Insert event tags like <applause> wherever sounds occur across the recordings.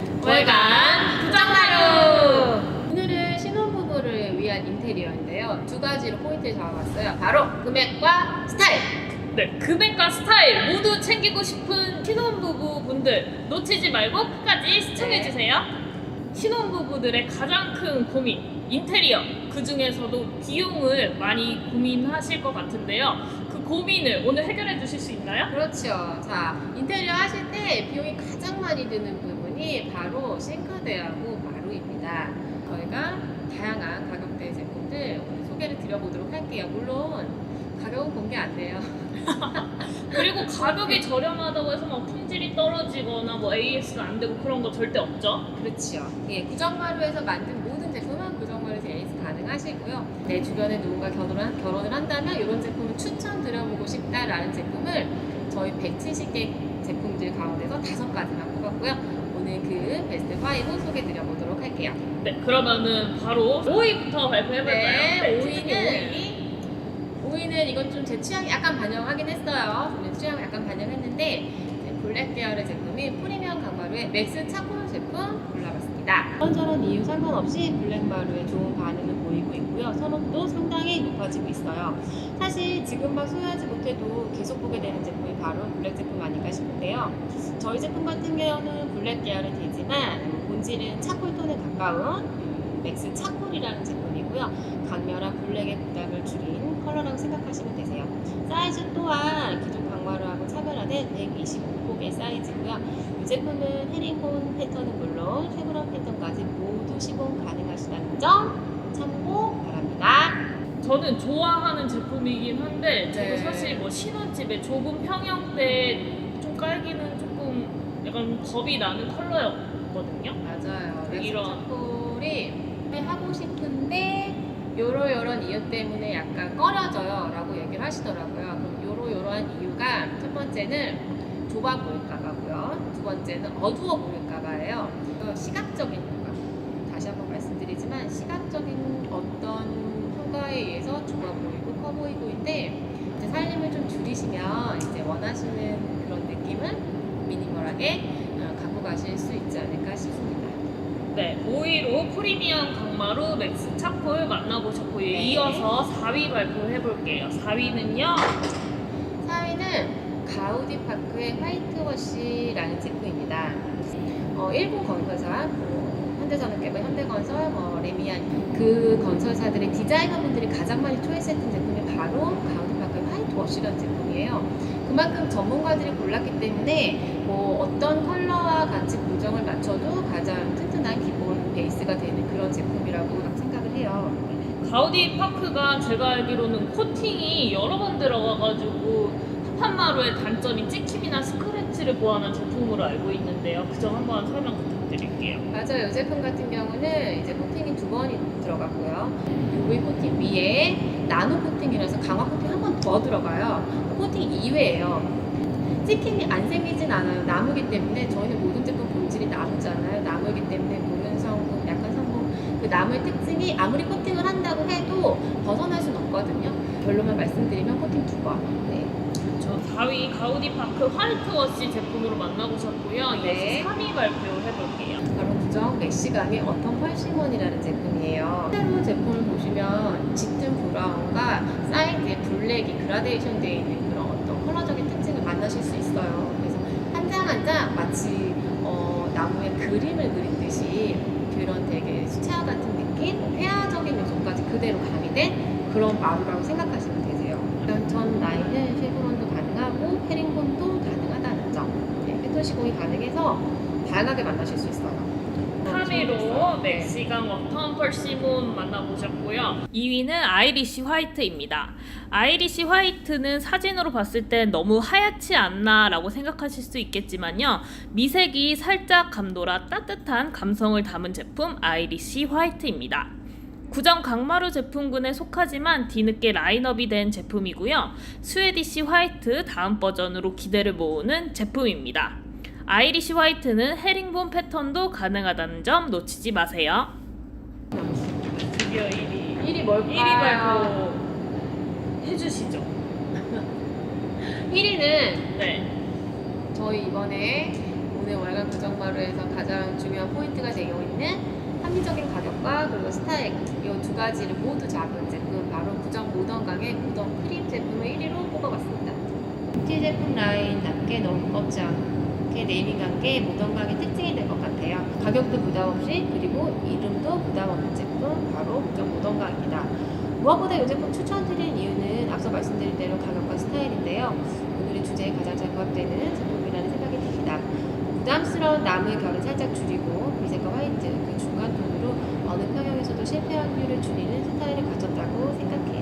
월간 부정마루 오늘은 신혼부부를 위한 인테리어인데요 두 가지로 포인트를 잡아봤어요 바로 금액과 스타일 네, 금액과 스타일 모두 챙기고 싶은 신혼부부 분들 놓치지 말고 끝까지 시청해주세요. 신혼부부들의 가장 큰 고민, 인테리어. 그 중에서도 비용을 많이 고민하실 것 같은데요. 그 고민을 오늘 해결해 주실 수 있나요? 그렇죠 자 인테리어 하실 때 비용이 가장 많이 드는 부분 이 바로 싱크대하고 마루입니다 저희가 다양한 가격대의 제품들 오늘 소개를 드려보도록 할게요 물론 가격은 공개 안 돼요 <laughs> 그리고 가격이 저렴하다고 해서 막 품질이 떨어지거나 뭐 AS가 안 되고 그런 거 절대 없죠. 그렇죠. 예, 구정마루에서 만든 모든 제품은 구정마루에서 AS 가능하시고요. 내 주변에 누군가 결혼을, 결혼을 한다면 이런 제품을 추천드려보고 싶다라는 제품을 저희 170개 제품들 가운데서 다섯 가지만 뽑았고요. 오늘 그 베스트 5 소개드려 보도록 할게요. 네, 그러면은 바로 5위부터 발표해볼까요? 네, 특히 5위는 5위 는 이건 좀 제 취향 약간 반영하긴 했어요. 저는 취향을 약간 반영했는데 블랙 계열의 제품이 프리미엄 강 마루의 맥스 차코로 제품 골라봤습니다. 이런저런 이유 상관없이 블랙 마루에 좋은 반응을 보이고 있고요. 선호도 상당히 높아지고 있어요. 사실 지금 막 소유하지 못해도 계속 보게 되는 제품이 바로 블랙 제품 아닐까 싶은데요. 저희 제품 같은 경우는 블랙 계열이 되지만 음, 본질은 차콜 톤에 가까운 음, 맥스 차콜이라는 제품이고요. 강렬한 블랙의 부담을 줄인 컬러라고 생각하시면 되세요. 사이즈 또한 기존 강마루하고 차별화된 125 폭의 사이즈고요. 이 제품은 헤링본 패턴은 물론 쉐브론 패턴까지 모두 시공 가능하시다는 점 참고 바랍니다. 저는 좋아하는 제품이긴 한데 저도 네. 사실 뭐 신혼집에 좁은 평형대 좀 깔기는 조금 약간 겁이 나는 컬러였거든요. 맞아요. 이런. 차콜이 하고 싶은데 요러 요런 이유 때문에 약간 꺼려져요 라고 얘기를 하시더라고요. 그럼 요러 요러한 이유가 첫 번째는 좁아 보일까 봐고요. 두 번째는 어두워 보일까 봐예요. 그 시각적인 효과. 다시 한번 말씀드리지만 시각적인 어떤 효과에 의해서 좁아 보이고 커 보이고인데 이제 살림을 좀 줄이시면 이제 원하시는 그런 느낌은 미니멀하게 어, 갖고 가실 수 있지 않을까 싶습니다. 네, 5위로 프리미엄 강마루 맥스 차콜 만나보셨고요. 네. 이어서 4위 발표해볼게요. 4위는요. 4위는 가우디 파크의 화이트워시라는 제품입니다. 어, 일본 건설사, 뭐 현대전업개발, 현대건설, 뭐 레미안 그 건설사들의 디자이너분들이 가장 많이 초이스했던 제품이 바로 가우디 파크의 화이트워시라는 제품이에요. 그만큼 전문가들이 골랐기 때문에 뭐 어떤 컬러와 같이 고정을 맞춰도 가장 튼튼한 기본 베이스가 되는 그런 제품이라고 생각을 해요. 가우디 파크가 제가 알기로는 코팅이 여러 번 들어가가지고 합판마루의 단점인 찍힘이나 스크래치를 보완한 제품으로 알고 있는데요. 그 점 한번 설명 부탁드릴게요. 맞아요. 이 제품 같은 경우는 이제 코팅이 두 번이 들어가고요. UV 코팅 위에 나노 코팅이라서 강화 코팅 한 번 더 들어가요. 코팅 이외에요. 찍힘이 안 생기진 않아요. 나무기 때문에 저희는 모든 제품 본질이 나무잖아요. 나무이기 때문에 무른 성분, 약간 성분 그 나무의 특징이 아무리 코팅을 한다고 해도 벗어날 수는 없거든요. 결론만 말씀드리면 코팅 두 번. 네. 저 4위 가우디 파크 화이트워시 제품으로 만나보셨고요. 네. 이어서 3위 발표해볼게요. 바로 부정 맥시감의 어떤 펄시몬이라는 제품이에요. 실제로 제품을 보시면 짙은 브라운과 사이드에 블랙이 그라데이션 되어 있는 그런 어떤 컬러적인 특징을 만나실 수 있어요. 그래서 한 장 한 장 마치 어, 나무에 그림을 그린 듯이 그런 되게 수채화 같은 느낌, 회화적인 요소까지 그대로 가미된 그런 마루라고 생각하시면 되세요. 전 가능하고 헤링본도 가능하다는 점. 네, 패턴 시공이 가능해서 다양하게 만나실 수 있어요. 3위로 멕시간 워텀 펄시몬 만나보셨고요. 2위는 아이리시 화이트입니다. 아이리시 화이트는 사진으로 봤을 때 너무 하얗지 않나 라고 생각하실 수 있겠지만요. 미색이 살짝 감돌아 따뜻한 감성을 담은 제품 아이리시 화이트입니다. 구정 강마루 제품군에 속하지만 뒤늦게 라인업이 된 제품이고요. 스웨디시 화이트 다음 버전으로 기대를 모으는 제품입니다. 아이리시 화이트는 헤링본 패턴도 가능하다는 점 놓치지 마세요. 드디어 1위. 1위 뭘까요? 1위 발표 해주시죠. <laughs> 1위는 네. 저희 이번에 오늘 월간 고정마루에서 가장 중요한 포인트가 되어 있는 합리적인 가격과 그리고 스타일 이 두 가지를 모두 잡은 제품 바로 구정 모던강의 모던 크림 제품을 1위로 뽑아봤습니다. 뷰티 제품 라인답게 너무 무겁지 않게 네이밍한 게 모던강의 특징이 될 것 같아요. 가격도 부담 없이 그리고 이름도 부담 없는 제품 바로 구정 모던강입니다. 무엇보다 이 제품 추천드리는 이유는 앞서 말씀드린 대로 가격과 스타일인데요. 오늘의 주제에 가장 잘 부합되는 제품이라는 생각이 듭니다. 부담스러운 나무의 결을 살짝 줄이고 미색과 화이트 그 중간 톤으로 어느 평형에서도 실패 확률을 줄이는 스타일을 갖췄다고 생각해요.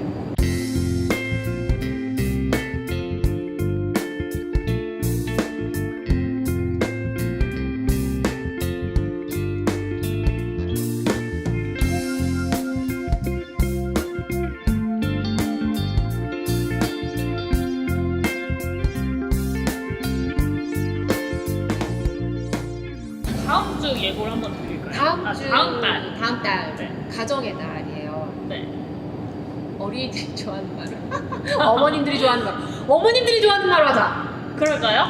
예고를 한번 드릴까요? 다음 아, 주 다음 달. 다음 달 네. 가정의 달이에요. 네. 어린이들이 <laughs> 좋아하는 말. <laughs> 어머님들이 좋아하는 말. 어머님들이 좋아하는 말로 하자. 그럴까요?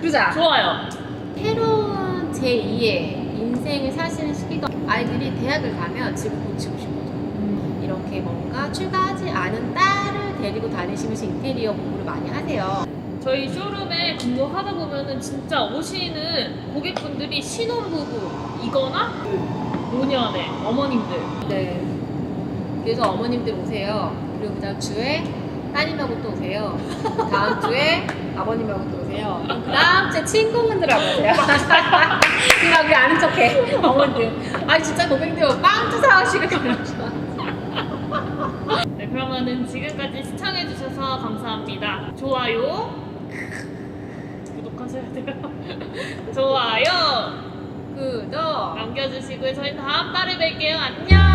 그러자. 좋아요. 새로운 제2의 인생을 사시는 시기가 아이들이 대학을 가면 집을 고치고 싶어져. 이렇게 뭔가 출가하지 않은 딸을 데리고 다니시면서 인테리어 공부를 많이 하세요. 저희 쇼룸에 근무하다 보면은 진짜 오시는 고객분들이 신혼부부 이거나 노년의 어머님들. 네. 그래서 어머님들 오세요. 그리고 그 다음 주에 따님하고 또 오세요. 다음 주에 아버님하고 또 오세요. 그 다음 주에 친구분들하고 오세요. <laughs> 그냥 우리 아는 척해. 어머님들. 아니 진짜 고객들 빵 사가시고 그러셔. 네, 그러면은 지금까지 시청해주셔서 감사합니다. 좋아요. <laughs> 구독하셔야 돼요. <laughs> 좋아요. 구독. 남겨주시고요. 저희 다음 달에 뵐게요. 안녕!